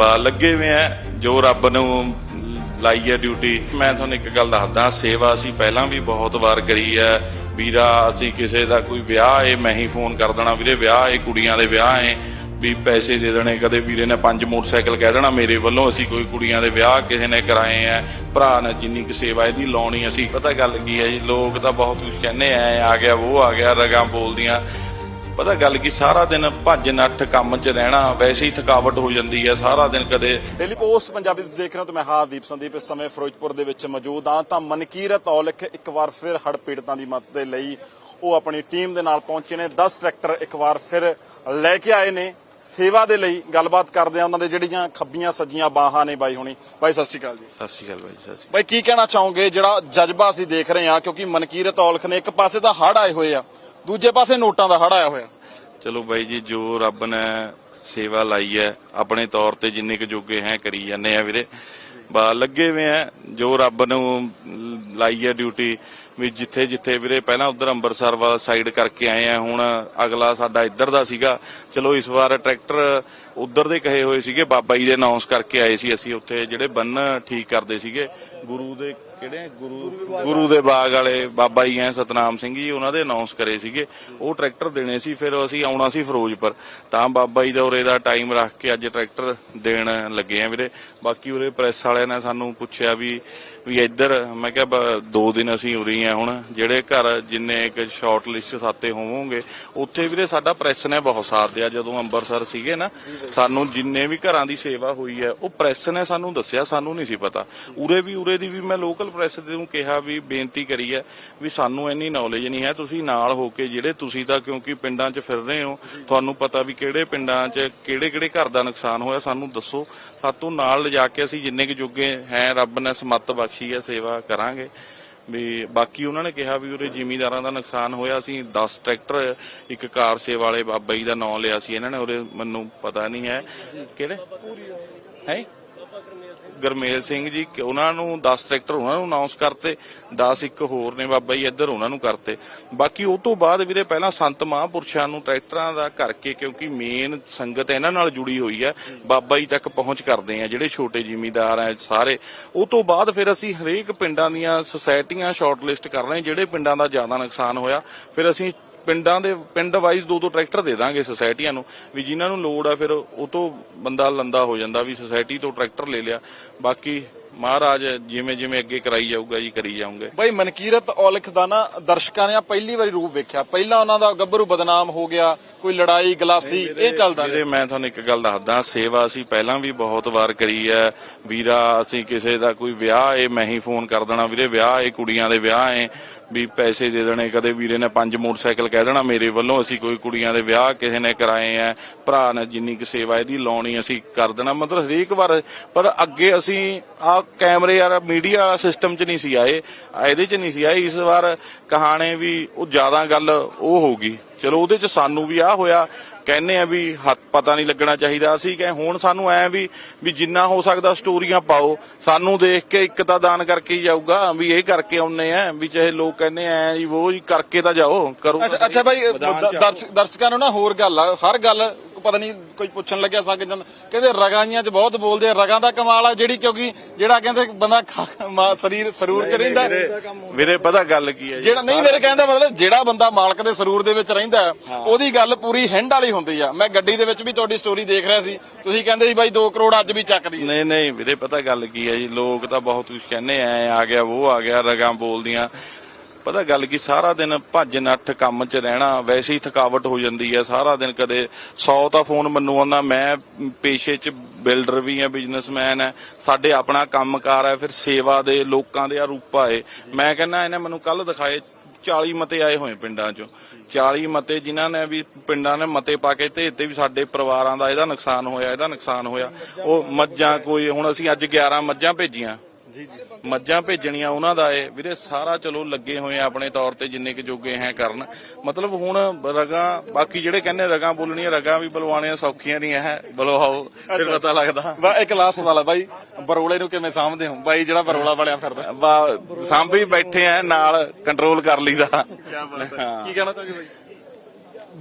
ਲੱਗੇ ਹੋਏ ਆ, ਜੋ ਰੱਬ ਨੂੰ ਲਾਈ ਹੈ ਡਿਊਟੀ ਮੈਂ ਤੁਹਾਨੂੰ ਇੱਕ ਗੱਲ ਦੱਸਦਾ, ਸੇਵਾ ਅਸੀਂ ਪਹਿਲਾਂ ਵੀ ਬਹੁਤ ਵਾਰ ਕਰੀ ਹੈ ਵੀਰਾ, ਅਸੀਂ ਕਿਸੇ ਦਾ ਕੋਈ ਵਿਆਹ ਏ ਮੈਂ ਹੀ ਫੋਨ ਕਰ ਦੇਣਾ ਵੀਰੇ, ਵਿਆਹ ਏ ਕੁੜੀਆਂ ਦੇ ਵਿਆਹ ਏ ਵੀ ਪੈਸੇ ਦੇ ਦੇਣੇ, ਕਦੇ ਵੀਰੇ ਨੇ ਪੰਜ ਮੋਟਰਸਾਈਕਲ ਕਹਿ ਦੇਣਾ, ਮੇਰੇ ਵੱਲੋਂ ਅਸੀਂ ਕੋਈ ਕੁੜੀਆਂ ਦੇ ਵਿਆਹ ਕਿਸੇ ਨੇ ਕਰਾਏ ਆ। ਭਰਾ ਨੇ ਜਿੰਨੀ ਕੁ ਸੇਵਾ ਇਹਦੀ ਲਾਉਣੀ, ਅਸੀਂ ਪਤਾ ਗੱਲ ਕੀ ਹੈ ਜੀ, ਲੋਕ ਤਾਂ ਬਹੁਤ ਕੁਝ ਕਹਿੰਦੇ ਆ ਆ ਗਿਆ, ਉਹ ਆ ਗਿਆ, ਰਗਾਂ ਬੋਲਦੀਆਂ। ਪਤਾ ਗੱਲ ਕੀ ਸਾਰਾ ਦਿਨ ਭੱਜ ਨੱਠ ਕੰਮ 'ਚ ਰਹਿਣਾ ਵੈਸੇ ਹੀ ਥਕਾਵਟ ਹੋ ਜਾਂਦੀ ਹੈ ਸਾਰਾ ਦਿਨ ਕਦੇ ਡੇਲੀ ਪੋਸਟ ਪੰਜਾਬੀ ਤੁਸੀਂ ਦੇਖ ਰਹੇ ਹੋ ਤੇ ਮੈਂ ਹਾਂ ਦੀਪ ਸੰਦੀਪ ਇਸ ਸਮੇਂ ਫਿਰੋਜ਼ਪੁਰ ਦੇ ਵਿੱਚ ਮੌਜੂਦ ਹਾਂ। ਤਾਂ ਮਨਕੀਰਤ ਔਲਖ ਇੱਕ ਵਾਰ ਫਿਰ ਹੜ੍ਹ ਪੀੜਤਾਂ ਦੀ ਮਦਦ ਦੇ ਲਈ ਉਹ ਆਪਣੀ ਟੀਮ ਦੇ ਨਾਲ ਪਹੁੰਚੇ ਨੇ। 10 ਟਰੈਕਟਰ ਇੱਕ ਵਾਰ ਫਿਰ ਲੈ ਕੇ ਆਏ ਨੇ। ਸੇਵਾ ਦੇ ਲਈ ਗੱਲਬਾਤ ਕਰਦੇ ਆ ਉਹਨਾਂ ਦੇ ਜਿਹੜੀਆਂ ਖੱਬੀਆਂ ਸੱਜੀਆਂ ਬਾਹਾਂ ਨੇ ਬਾਈ ਹੁਣੀ। ਬਾਈ ਸਤਿ ਸ਼੍ਰੀ ਅਕਾਲ ਜੀ। ਸਤਿ ਸ਼੍ਰੀ ਅਕਾਲ ਬਾਈ ਸਤਿ ਸ਼੍ਰੀ ਬਾਈ ਕੀ ਕਹਿਣਾ ਚਾਹੋਗੇ? ਜਿਹੜਾ ਜਜ਼ਬਾ ਅਸੀਂ ਦੇਖ ਰਹੇ ਹਾਂ ਕਿਉਂਕਿ ਮਨਕੀਰਤ ਔਲਖ ਨੇ ਇੱਕ ਪਾਸੇ ਤਾਂ ਹੜ੍ਹ ਆਏ ਹੋਏ ਆ ਦੂਜੇ ਪਾਸੇ ਨੋਟਾਂ ਦਾ ਹੜ੍ਹ ਆਇਆ ਹੋਇਆ। ਚਲੋ ਬਾਈ ਜੀ, ਜੋ ਰੱਬ ਨੇ ਸੇਵਾ ਲਾਈ ਹੈ, ਆਪਣੇ ਤੌਰ ਤੇ ਜਿੰਨੇ ਕੁ ਜੋਗੇ ਹੈ, ਕਰੀ ਜਾਂਦੇ ਆ ਵੀਰੇ। ਬਾ ਲੱਗੇ ਹੋਏ ਆ, ਜੋ ਰੱਬ ਨੂੰ ਲਾਈ ਹੈ ਡਿਊਟੀ ਵੀ ਜਿੱਥੇ ਜਿੱਥੇ ਵੀਰੇ, ਪਹਿਲਾਂ ਉਧਰ ਅੰਮ੍ਰਿਤਸਰ ਵਾਲਾ ਸਾਈਡ ਕਰਕੇ ਆਏ ਆ, ਹੁਣ ਅਗਲਾ ਸਾਡਾ ਇੱਧਰ ਦਾ ਸੀਗਾ। ਚਲੋ ਇਸ ਵਾਰ ਟਰੈਕਟਰ ਉਧਰ ਦੇ ਕਹੇ ਹੋਏ ਸੀਗੇ, ਬਾਬਾ ਜੀ ਦੇ ਅਨਾਉਂਸ ਕਰਕੇ ਆਏ ਸੀ, ਅਸੀਂ ਉੱਥੇ ਜਿਹੜੇ ਬੰਨ ਠੀਕ ਕਰਦੇ ਸੀਗੇ, ਗੁਰੂ ਦੇ ਕਿਹੜੇ ਗੁਰੂ ਗੁਰੂ ਦੇ ਬਾਗ ਵਾਲੇ ਬਾਬਾ ਜੀ ਐ ਸਤਨਾਮ ਸਿੰਘ ਜੀ, ਉਹਨਾਂ ਦੇ ਅਨਾਉਂਸ ਕਰੇ ਸੀਗੇ। ਉਹ ਟਰੈਕਟਰ ਦੇਣੇ ਸੀ, ਫਿਰ ਅਸੀਂ ਆਉਣਾ ਸੀ ਫਿਰੋਜ਼ਪੁਰ। ਤਾਂ ਬਾਬਾ ਜੀ ਦਾ ਉਰੇ ਦਾ ਟਾਈਮ ਰੱਖ ਕੇ ਅੱਜ ਟਰੈਕਟਰ ਦੇਣ ਲੱਗੇ ਆ ਵੀਰੇ। ਬਾਕੀ ਉਰੇ ਪ੍ਰੈਸ ਵਾਲਿਆਂ ਨੇ ਸਾਨੂੰ ਪੁੱਛਿਆ ਵੀ ਵੀ ਇੱਧਰ, ਮੈਂ ਕਿਹਾ ਦੋ ਦਿਨ ਅਸੀਂ ਉਰੇ ਆ ਹੁਣ। ਜਿਹੜੇ ਘਰ ਜਿੰਨੇ ਇੱਕ ਸ਼ਾਰਟ ਲਿਸਟ ਸਾਤੇ ਹੋਵੋਗੇ, ਉੱਥੇ ਵੀਰੇ ਸਾਡਾ ਪ੍ਰੈਸ ਨੇ ਬਹੁਤ ਸਾਥ ਦਿਆ। ਜਦੋਂ ਅੰਮ੍ਰਿਤਸਰ ਸੀਗੇ ਨਾ, ਸਾਨੂੰ ਜਿੰਨੇ ਵੀ ਘਰਾਂ ਦੀ ਸੇਵਾ ਹੋਈ ਹੈ, ਉਹ ਪ੍ਰੈਸ ਨੇ ਸਾਨੂੰ ਦੱਸਿਆ, ਸਾਨੂੰ ਨਹੀਂ ਸੀ ਪਤਾ। ਉਰੇ ਵੀ ਉਰੇ ਦੀ ਵੀ ਮੈਂ ਲੋਕਲ ਪ੍ਰੈਸ ਦੇ ਨੂੰ ਕਿਹਾ ਵੀ ਬੇਨਤੀ ਕਰੀ ਹੈ ਵੀ ਸਾਨੂੰ ਇੰਨੀ ਨੌਲੇਜ ਨਹੀਂ ਹੈ। ਤੁਸੀਂ ਨਾਲ ਹੋ ਕੇ ਜਿਹੜੇ ਤੁਸੀਂ ਤਾਂ ਕਿਉਂਕਿ ਪਿੰਡਾਂ 'ਚ ਫਿਰ ਰਹੇ ਹੋ ਤੁਹਾਨੂੰ ਪਤਾ ਵੀ ਕਿਹੜੇ ਪਿੰਡਾਂ 'ਚ ਕਿਹੜੇ ਕਿਹੜੇ ਘਰ ਦਾ ਨੁਕਸਾਨ ਹੋਇਆ। ਸਾਨੂੰ ਦੱਸੋ ਸਾਤੋਂ ਨਾਲ ਲਿਜਾ ਕੇ ਅਸੀਂ ਜਿੰਨੇ ਕੁ ਜੋਗੇ ਹੈ ਰੱਬ ਨੇ ਸਮੱਤ ਬਖਸ਼ੀ ਹੈ ਸੇਵਾ ਕਰਾਂਗੇ। ਵੀ ਬਾਕੀ ਉਹਨਾਂ ਨੇ ਕਿਹਾ ਵੀ ਉਰੇ ਜ਼ਿਮੀਂਦਾਰਾਂ ਦਾ ਨੁਕਸਾਨ ਹੋਇਆ। ਅਸੀਂ 10 ਟਰੈਕਟਰ ਇੱਕ ਕਾਰ ਸੇਵਾ ਵਾਲੇ ਬਾਬਾ ਜੀ ਦਾ ਨਾਮ ਲਿਆ ਸੀ। ਇਹਨਾਂ ਨੇ ਉਰੇ ਮੈਨੂੰ ਪਤਾ ਨਹੀਂ ਹੈ। ਕਿਹੜੇ? ਹੈ? ਗਰਮੇਲ ਸਿੰਘ ਜੀ ਉਹਨਾਂ ਨੂੰ 10 ਟਰੈਕਟਰ ਉਹਨਾਂ ਨੂੰ ਅਨਾਉਂਸ ਕਰਤੇ 10 ਇੱਕ ਹੋਰ ਨੇ ਬਾਬਾ ਜੀ ਇੱਧਰ ਉਹਨਾਂ ਨੂੰ ਕਰਤੇ। ਬਾਕੀ ਉਹ ਤੋਂ ਬਾਅਦ ਵੀਰੇ ਪਹਿਲਾਂ ਸੰਤ ਮਹਾਂਪੁਰਸ਼ਾਂ ਨੂੰ ਟਰੈਕਟਰਾਂ ਦਾ ਕਰਕੇ ਕਿਉਂਕਿ ਮੇਨ ਸੰਗਤ ਇਹਨਾਂ ਨਾਲ ਜੁੜੀ ਹੋਈ ਹੈ, ਬਾਬਾ ਜੀ ਤੱਕ ਪਹੁੰਚ ਕਰਦੇ ਆ ਜਿਹੜੇ ਛੋਟੇ ਜ਼ਿਮੀਂਦਾਰ ਆ ਸਾਰੇ। ਉਹ ਤੋਂ ਬਾਅਦ ਫਿਰ ਅਸੀਂ ਹਰੇਕ ਪਿੰਡਾਂ ਦੀਆਂ ਸੁਸਾਇਟੀਆਂ ਸ਼ਾਰਟਲਿਸਟ ਕਰ ਰਹੇ ਜਿਹੜੇ ਪਿੰਡਾਂ ਦਾ ਜ਼ਿਆਦਾ ਨੁਕਸਾਨ ਹੋਇਆ, ਫਿਰ ਅਸੀਂ ਪਿੰਡਾਂ ਦੇ ਪਿੰਡ ਵਾਈਜ਼ ਦੋ ਦੋ ਟਰੈਕਟਰ ਦੇ ਦਾਂਗੇ ਸੁਸਾਇਟੀਆਂ ਨੂੰ ਵੀ ਜਿਨ੍ਹਾਂ ਨੂੰ ਲੋੜ ਆ ਫਿਰ ਉਹ ਤੋਂ ਬੰਦਾ ਲੰਦਾ ਹੋ ਜਾਂਦਾ ਵੀ ਸੁਸਾਇਟੀ ਤੋਂ ਟਰੈਕਟਰ ਲੈ ਲਿਆ। ਬਾਕੀ ਮਹਾਰਾਜ ਜਿਵੇਂ ਜਿਵੇਂ ਅੱਗੇ ਕਰਾਈ ਜਾਊਗਾ ਜੀ ਕਰੀ ਜਾਊਂਗੇ। ਬਾਈ ਮਨਕੀਰਤ ਔਲਖ ਦਾ ਨਾ ਦਰਸ਼ਕਾਂ ਨੇ ਪਹਿਲੀ ਵਾਰੀ ਰੂਪ ਵੇਖਿਆ। ਪਹਿਲਾਂ ਉਹਨਾਂ ਦਾ ਗੱਭਰੂ ਬਦਨਾਮ ਹੋ ਗਿਆ ਕੋਈ ਲੜਾਈ ਗਲਾਸੀ ਇਹ ਚੱਲਦਾ ਵੀਰੇ ਮੈਂ ਤੁਹਾਨੂੰ ਇੱਕ ਗੱਲ ਦੱਸਦਾ ਸੇਵਾ ਅਸੀਂ ਪਹਿਲਾਂ ਵੀ ਬਹੁਤ ਵਾਰ ਕਰੀ ਹੈ। ਵੀਰਾ ਅਸੀਂ ਕਿਸੇ ਦਾ ਕੋਈ ਵਿਆਹ ਏ ਮੈਂ ਹੀ ਫੋਨ ਕਰ ਦੇਣਾ ਵੀਰੇ ਵਿਆਹ ਏ ਕੁੜੀਆਂ ਦੇ ਵਿਆਹ ਏ। ਵੀ ਪੈਸੇ ਦੇ ਦੇਣੇ, ਕਦੇ ਵੀਰੇ ਨੇ ਪੰਜ ਮੋਟਰਸਾਈਕਲ ਕਹਿ ਦੇਣਾ ਮੇਰੇ ਵੱਲੋਂ, ਅਸੀਂ ਕੋਈ ਕੁੜੀਆਂ ਦੇ ਵਿਆਹ ਕਿਸੇ ਨੇ ਕਰਾਏ ਆ ਭਰਾ ਨੇ ਜਿੰਨੀ ਕੁ ਸੇਵਾ ਇਹਦੀ ਲਾਉਣੀ ਅਸੀਂ ਕਰ ਦੇਣਾ, ਮਤਲਬ ਹਰੇਕ ਵਾਰ, ਪਰ ਅੱਗੇ ਅਸੀਂ ਆ ਕੈਮਰੇ ਯਾਰ ਮੀਡੀਆ ਵਾਲਾ ਸਿਸਟਮ 'ਚ ਨਹੀਂ ਸੀ ਆਏ ਇਹਦੇ 'ਚ ਨਹੀਂ ਸੀ ਆਏ, ਇਸ ਵਾਰ ਕਹਾਣੇ ਵੀ ਉਹ ਜ਼ਿਆਦਾ ਗੱਲ ਉਹ ਹੋਊਗੀ ਚਲੋ ਉਹਦੇ 'ਚ ਸਾਨੂੰ ਵੀ ਆ ਹੋਇਆ ਕਹਿੰਨੇ ਆ ਵੀ ਹੱਥ ਪਤਾ ਨਹੀਂ ਲੱਗਣਾ ਚਾਹੀਦਾ। ਅਸੀਂ ਕਹੇ ਹੁਣ ਸਾਨੂੰ ਐ ਵੀ ਵੀ ਜਿੰਨਾ ਹੋ ਸਕਦਾ ਸਟੋਰੀਆਂ ਪਾਓ। ਸਾਨੂੰ ਦੇਖ ਕੇ ਇੱਕ ਤਾਂ ਦਾਨ ਕਰਕੇ ਹੀ ਜਾਊਗਾ ਵੀ ਇਹ ਕਰਕੇ ਆਉਨੇ ਆ ਵੀ ਚਾਹੇ ਲੋਕ ਕਹਿੰਦੇ ਐ ਜੀ ਉਹ ਜੀ ਕਰਕੇ ਤਾਂ ਜਾਓ ਕਰੋ। ਅੱਛਾ। ਦਰਸ਼ਕ- ਦਰਸ਼ਕਾਂ ਨੂੰ ਨਾ ਹੋਰ ਗੱਲ ਆ ਹਰ ਗੱਲ ਪਤਾ ਨਹੀਂ ਕੋਈ ਪੁੱਛਣ ਲੱਗਿਆ ਸੰਗ ਜਨ। ਕਹਿੰਦੇ ਰਗਾਈਆਂ 'ਚ ਬਹੁਤ ਬੋਲਦੇ ਆ ਰਗਾਂ ਦਾ ਕਮਾਲ ਆ ਜਿਹੜੀ ਕਿਉਂਕਿ ਜਿਹੜਾ ਕਹਿੰਦੇ ਬੰਦਾ ਸਰੀਰ ਸਰੂਰ 'ਚ ਰਹਿੰਦਾ। ਵੀਰੇ ਪਤਾ ਗੱਲ ਕੀ ਹੈ ਜਿਹੜਾ ਨਹੀਂ ਮੇਰੇ ਕਹਿਣ ਦਾ ਮਤਲਬ ਜਿਹੜਾ ਬੰਦਾ ਮਾਲਕ ਦੇ ਸਰੂਰ ਦੇ ਵਿੱਚ ਰਹਿੰਦਾ ਉਹਦੀ ਗੱਲ ਪੂਰੀ ਹਿੰਡ ਵਾਲੀ ਹੁੰਦੀ ਆ। ਮੈਂ ਗੱਡੀ ਦੇ ਵਿੱਚ ਵੀ ਤੁਹਾਡੀ ਸਟੋਰੀ ਦੇਖ ਰਿਹਾ ਸੀ। ਤੁਸੀਂ ਕਹਿੰਦੇ ਸੀ ਬਾਈ 2 ਕਰੋੜ ਅੱਜ ਵੀ ਚੱਕਦੀ ਨਹੀਂ ਨਹੀਂ ਵੀਰੇ ਪਤਾ ਗੱਲ ਕੀ ਹੈ ਜੀ? ਲੋਕ ਤਾਂ ਬਹੁਤ ਕੁਝ ਕਹਿੰਦੇ ਐ ਆ ਗਿਆ ਉਹ ਆ ਗਿਆ ਰਗਾਂ ਬੋਲਦੀਆਂ। ਪਤਾ ਗੱਲ ਕੀ, ਸਾਰਾ ਦਿਨ ਭੱਜ ਨੱਠ ਕੰਮ 'ਚ ਰਹਿਣਾ, ਵੈਸੇ ਹੀ ਥਕਾਵਟ ਹੋ ਜਾਂਦੀ ਹੈ, ਸਾਰਾ ਦਿਨ ਕਦੇ 100 ਤਾਂ ਫੋਨ ਮੈਨੂੰ ਆਉਂਦਾ, ਮੈਂ ਪੇਸ਼ੇ 'ਚ ਬਿਲਡਰ ਵੀ ਆ ਬਿਜ਼ਨਸਮੈਨ ਹੈ, ਸਾਡੇ ਆਪਣਾ ਕੰਮਕਾਰ ਹੈ, ਫਿਰ ਸੇਵਾ ਦੇ ਲੋਕਾਂ ਦੇ ਆ ਰੂਪਾ ਏ ਮੈਂ ਕਹਿੰਦਾ ਇਹਨੇ ਮੈਨੂੰ ਕੱਲ ਦਿਖਾਏ 40 ਮਤੇ ਆਏ ਹੋਏ ਪਿੰਡਾਂ 'ਚੋਂ। 40 ਮਤੇ ਜਿਨ੍ਹਾਂ ਨੇ ਵੀ ਪਿੰਡਾਂ ਨੇ ਮਤੇ ਪਾ ਕੇ ਤੇ ਵੀ ਸਾਡੇ ਪਰਿਵਾਰਾਂ ਦਾ ਇਹਦਾ ਨੁਕਸਾਨ ਹੋਇਆ, ਇਹਦਾ ਨੁਕਸਾਨ ਹੋਇਆ। ਉਹ ਮੱਝਾਂ ਕੋਈ, ਹੁਣ ਅਸੀਂ ਅੱਜ 11 ਮੱਝਾਂ ਭੇਜੀਆਂ। ਮੱਝਾਂ ਭੇਜਣੀਆਂ ਉਹਨਾਂ ਦਾ ਏ। ਵੀਰੇ ਸਾਰਾ ਚਲੋ ਲੱਗੇ ਹੋਏ ਆ ਆਪਣੇ ਤੌਰ ਤੇ ਜਿੰਨੇ ਕੁ ਜੋਗੇ ਹੈ ਕਰਨ। ਮਤਲਬ ਹੁਣ ਰਗਾਂ ਬਾਕੀ ਜਿਹੜੇ ਕਹਿੰਦੇ ਰਗਾਂ ਬੋਲਣੀਆਂ ਰਗਾਂ ਵੀ ਬਲਵਾਣੀਆਂ ਸੌਖੀਆਂ ਨਹੀਂ ਹੈ। ਬਲਵਾਓ ਫਿਰ ਪਤਾ ਲੱਗਦਾ। ਵਾ ਇੱਕ ਲਾਸਟ ਵਾਲਾ ਬਾਈ ਬਰੋਲੇ ਨੂੰ ਕਿਵੇਂ ਸਾਂਭਦੇ ਹੋ? ਬਾਈ ਜਿਹੜਾ ਬਰੋਲਾ ਬਣਿਆ ਫਿਰਦਾ। ਬਾ ਸਾਂਭੀ ਬੈਠੇ ਆ ਨਾਲ ਕੰਟਰੋਲ ਕਰ ਲਈਦਾ। ਕੀ ਕਹਿਣਾ ਚਾਹੋਗੇ ਬਾਈ?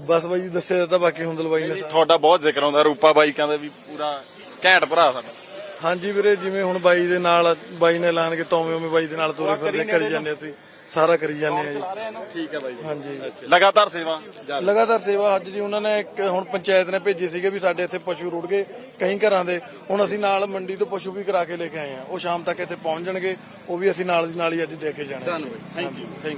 ਬਸ ਬਾਈ ਜੀ ਦੱਸਿਆ ਤਾਂ ਬਾਕੀ ਹੁਣ ਦਲਵਾਈ ਨੇ ਤੁਹਾਡਾ ਬਹੁਤ ਜ਼ਿਕਰ ਆਉਂਦਾ ਰੂਪਾ ਬਾਈ ਕਹਿੰਦੇ ਵੀ ਪੂਰਾ ਘੈਂਟ ਭਰਾ ਸਾਡਾ। ਹਾਂਜੀ ਵੀਰੇ ਜਿਵੇਂ ਹੁਣ ਬਾਈ ਦੇ ਨਾਲ ਬਾਈ ਨੇ ਐਲਾਨ ਕੀਤਾ ਉਵੇਂ ਉਵੇਂ ਬਾਈ ਦੇ ਨਾਲ ਤੁਰੇ ਫਿਰਦੇ ਕਰੀ ਜਾਂਦੇ ਅਸੀਂ ਸਾਰਾ ਕਰੀ ਜਾਂਦੇ ਆ ਜੀ। ਠੀਕ ਹੈ ਬਾਈ ਹਾਂਜੀ। ਲਗਾਤਾਰ ਸੇਵਾ। ਲਗਾਤਾਰ ਸੇਵਾ ਅੱਜ ਜੀ ਉਹਨਾਂ ਨੇ ਇੱਕ ਹੁਣ ਪੰਚਾਇਤ ਨੇ ਭੇਜੀ ਸੀਗੇ ਵੀ ਸਾਡੇ ਇੱਥੇ ਪਸ਼ੂ ਰੁੜ ਗਏ ਕਈ ਘਰਾਂ ਦੇ। ਹੁਣ ਅਸੀਂ ਨਾਲ ਮੰਡੀ ਤੋਂ ਪਸ਼ੂ ਵੀ ਕਰਾ ਕੇ ਲੈ ਕੇ ਆਏ ਆ। ਉਹ ਸ਼ਾਮ ਤੱਕ ਇੱਥੇ ਪਹੁੰਚ ਜਾਣਗੇ ਉਹ ਵੀ ਅਸੀਂ ਨਾਲ ਦੀ ਨਾਲ ਹੀ ਅੱਜ ਦੇ ਕੇ ਜਾਣੇ ਥੈਂਕ ਯੂ ਥੈਂਕ ਯੂ